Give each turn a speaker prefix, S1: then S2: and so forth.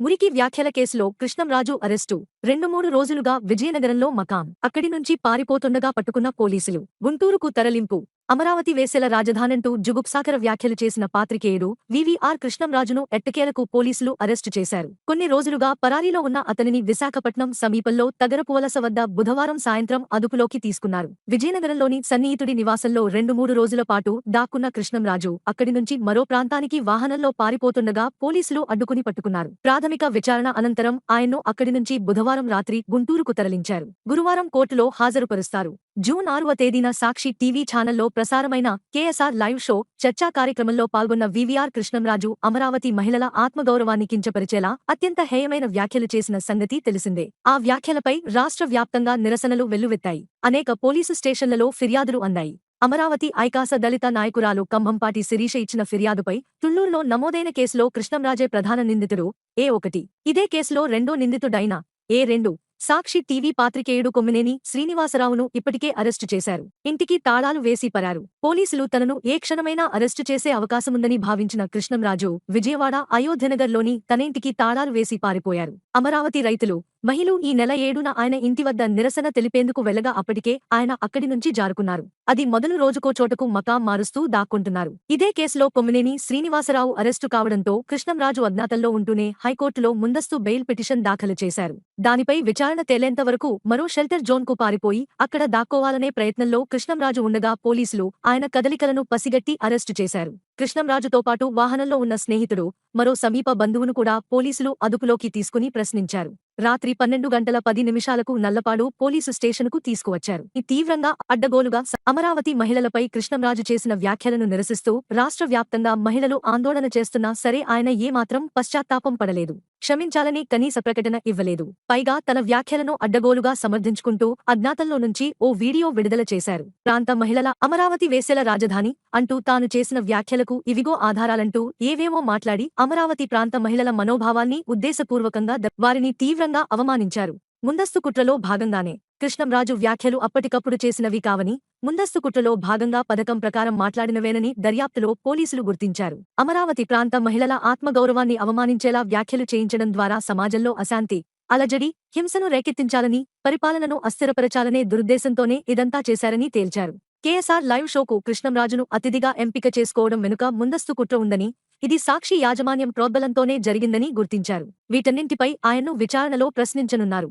S1: మురికి వ్యాఖ్యల కేసులో కృష్ణంరాజు అరెస్టు. రెండు మూడు రోజులుగా విజయనగరంలో మకాం. అక్కడి నుంచి పారిపోతుండగా పట్టుకున్న పోలీసులు. గుంటూరుకు తరలింపు. అమరావతి వేసెల రాజధానంటూ జుగుప్సాకర వ్యాఖ్యలు చేసిన పాత్రికేయుడు వివిఆర్ కృష్ణంరాజును ఎట్టకేలకు పోలీసులు అరెస్టు చేశారు. కొన్ని రోజులుగా పరారీలో ఉన్న అతనిని విశాఖపట్నం సమీపంలో తగరపువలస వద్ద బుధవారం సాయంత్రం అదుపులోకి తీసుకున్నారు. విజయనగరంలోని సన్నిహితుడి నివాసంలో రెండు మూడు రోజుల పాటు దాక్కున్న కృష్ణంరాజు అక్కడి నుంచి మరో ప్రాంతానికి వాహనంలో పారిపోతుండగా పోలీసులు అడ్డుకుని పట్టుకున్నారు. ప్రాథమిక విచారణ అనంతరం ఆయన్ను అక్కడి నుంచి బుధవారం రాత్రి గుంటూరుకు తరలించారు. గురువారం కోర్టులో హాజరుపరుస్తారు. జూన్ ఆరువ తేదీన సాక్షి టీవీ ఛానల్లో ప్రసారమైన కేఎస్ఆర్ లైవ్ షో చర్చా కార్యక్రమంలో పాల్గొన్న వివిఆర్ కృష్ణంరాజు అమరావతి మహిళల ఆత్మగౌరవాన్ని కించపరిచేలా అత్యంత హేయమైన వ్యాఖ్యలు చేసిన సంగతి తెలిసిందే. ఆ వ్యాఖ్యలపై రాష్ట్ర వ్యాప్తంగా నిరసనలు వెల్లువెత్తాయి. అనేక పోలీసు స్టేషన్లలో ఫిర్యాదులు అందాయి. అమరావతి ఐకాస దళిత నాయకురాలు కంభంపాటి శిరీష ఇచ్చిన ఫిర్యాదుపై తుళ్ళూరులో నమోదైన కేసులో కృష్ణంరాజే ప్రధాన నిందితుడు ఏ ఒకటి. ఇదే కేసులో రెండో నిందితుడైన ఏ రెండు సాక్షి టీవీ పాత్రికేయుడు కొమ్మినేని శ్రీనివాసరావును ఇప్పటికే అరెస్టు చేశారు. ఇంటికి తాళాలు వేసి పరారు. పోలీసులు తనను ఏ క్షణమైనా అరెస్టు చేసే అవకాశముందని భావించిన కృష్ణంరాజు విజయవాడ అయోధ్యనగర్లోని తన ఇంటికి తాళాలు వేసి పారిపోయారు. అమరావతి రైతులు మహిళ ఈ నెల ఏడున ఆయన ఇంటి వద్ద నిరసన తెలిపేందుకు వెళ్ళగా అప్పటికే ఆయన అక్కడి నుంచి జారుకున్నారు. అది మొదలు రోజుకో చోటకు మకాం మారుస్తూ దాక్కుంటున్నారు. ఇదే కేసులో కొమ్మినేని శ్రీనివాసరావు అరెస్టు కావడంతో కృష్ణంరాజు అజ్ఞాతంలో ఉంటూనే హైకోర్టులో ముందస్తు బెయిల్ పిటిషన్ దాఖలు చేశారు. దానిపై విచారణ తేలేంత వరకు మరో షెల్టర్ జోన్కు పారిపోయి అక్కడ దాక్కోవాలనే ప్రయత్నంలో కృష్ణంరాజు ఉండగా పోలీసులు ఆయన కదలికలను పసిగట్టి అరెస్టు చేశారు. కృష్ణంరాజుతో పాటు వాహనంలో ఉన్న స్నేహితుడు మరో సమీప బంధువును కూడా పోలీసులు అదుపులోకి తీసుకుని ప్రశ్నించారు. రాత్రి పన్నెండు గంటల పది నిమిషాలకు నల్లపాడు పోలీసు స్టేషన్కు తీసుకువచ్చారు. ఈ తీవ్రంగా అడ్డగోలుగా అమరావతి మహిళలపై కృష్ణంరాజు చేసిన వ్యాఖ్యలను నిరసిస్తూ రాష్ట్ర వ్యాప్తంగా మహిళలు ఆందోళన చేస్తున్నా సరే ఆయన ఏమాత్రం పశ్చాత్తాపం పడలేదు. క్షమించాలని కనీస ప్రకటన ఇవ్వలేదు. పైగా తన వ్యాఖ్యలను అడ్డగోలుగా సమర్థించుకుంటూ అజ్ఞాతంలో నుంచి ఓ వీడియో విడుదల చేశారు. ప్రాంత మహిళల అమరావతి వేసెల రాజధాని అంటూ తాను చేసిన వ్యాఖ్యలకు ఇవిగో ఆధారాలంటూ ఏవేవో మాట్లాడి అమరావతి ప్రాంత మహిళల మనోభావాన్ని ఉద్దేశపూర్వకంగా వారిని తీవ్ర తీవ్రంగా అవమానించారు. ముందస్తు కుట్రలో భాగంగానే కృష్ణంరాజు వ్యాఖ్యలు అప్పటికప్పుడు చేసినవి కావని ముందస్తు కుట్రలో భాగంగా పథకం ప్రకారం మాట్లాడినవేనని దర్యాప్తులో పోలీసులు గుర్తించారు. అమరావతి ప్రాంత మహిళల ఆత్మగౌరవాన్ని అవమానించేలా వ్యాఖ్యలు చేయించడం ద్వారా సమాజంలో అశాంతి అలజడి హింసను రేకెత్తించాలని పరిపాలనను అస్థిరపరచాలనే దురుద్దేశంతోనే ఇదంతా చేశారని తేల్చారు. కేఎస్ఆర్ లైవ్ షోకు కృష్ణంరాజును అతిథిగా ఎంపిక చేసుకోవడం వెనుక ముందస్తు కుట్ర ఉందని ఇది సాక్షి యాజమాన్యం ప్రోద్బలంతోనే జరిగిందని గుర్తించారు. వీటన్నింటిపై ఆయన్ను విచారణలో ప్రశ్నించనున్నారు.